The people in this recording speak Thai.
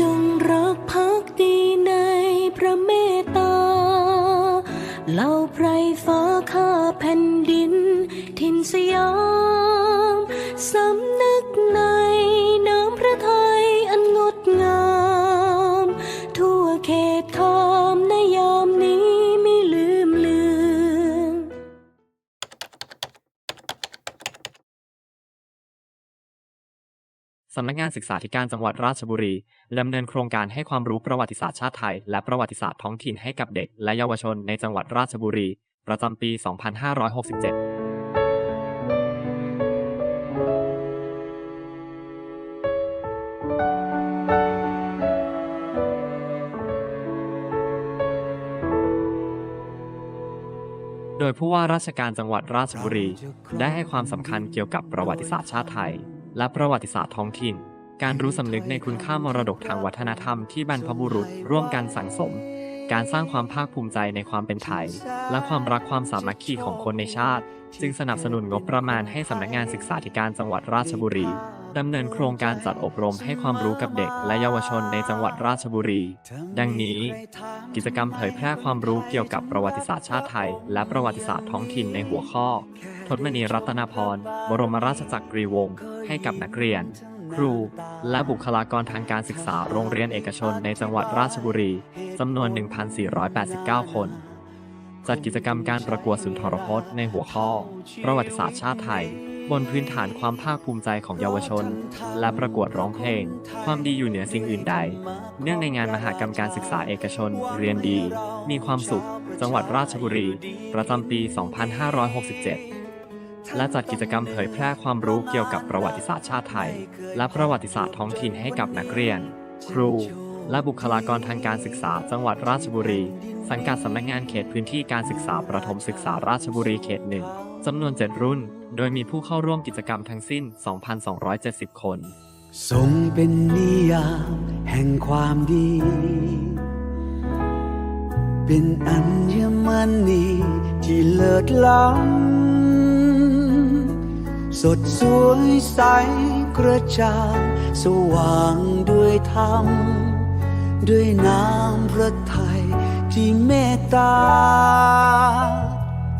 จงรักภักดีในพระเมตตาเหล่าไพรฟ้าข้าแผ่นดิน สำนักงานศึกษาธิการจังหวัดราชบุรีดำเนินโครงการให้ความรู้ประวัติศาสตร์ชาติไทย และประวัติศาสตร์ท้องถิ่นให้กับเด็ก และเยาวชนในจังหวัดราชบุรี ประจำปี 2567โดยผู้ว่าราชการจังหวัดราชบุรี ได้ให้ความสำคัญเกี่ยวกับประวัติศาสตร์ชาติไทย และประวัติศาสตร์ท้องถิ่น การรู้สำนึกในคุณค่ามรดกทางวัฒนธรรมที่บรรพบุรุษร่วมกันสังสม การสร้างความภาคภูมิใจในความเป็นไทย และความรักความสามัคคีของคนในชาติ จึงสนับสนุนงบประมาณให้สำนักงานศึกษาธิการจังหวัดราชบุรี ดำเนินโครงการจัดอบรมให้ความรู้กับเด็กและเยาวชนในจังหวัดราชบุรี ดังนี้ กิจกรรมเผยแพร่ความรู้เกี่ยวกับประวัติศาสตร์ชาติไทย และประวัติศาสตร์ท้องถิ่นในหัวข้อ ทศมณีรัตนพร บรมราชจักรีวงศ์ให้กับนักเรียน ครู และบุคลากรทางการศึกษาโรงเรียนเอกชนในจังหวัดราชบุรีจำนวน 1,489 คนจัดกิจกรรมการประกวดสุนทรพจน์ในหัวข้อ ประวัติศาสตร์ชาติไทย บนพื้นฐานความภาคภูมิใจของเยาวชน และประกวดร้องเพลง ความดีอยู่เหนือสิ่งอื่นใด เนื่องในงานมหากรรมการศึกษาเอกชน เรียนดี มีความสุข จังหวัดราชบุรี ประจำปี 2567 และจัดกิจกรรมเผยแพร่ความรู้เกี่ยวกับประวัติศาสตร์ชาติไทย และประวัติศาสตร์ท้องถิ่นให้กับนักเรียน ครู และบุคลากรทางการศึกษา จังหวัดราชบุรี สังกัดสำนักงานเขตพื้นที่การศึกษาประถมศึกษาราชบุรีเขตหนึ่ง จำนวน 7 รุ่น โดยมีผู้เข้าร่วมกิจกรรมทั้งสิ้น 2,270 คน ทรงเป็นนิยามแห่งความดี เป็นอัญมณีที่เลิศล้ำสดสวยใสกระจ่างสว่างด้วยธรรม ด้วยน้ำพระทัยที่เมตตา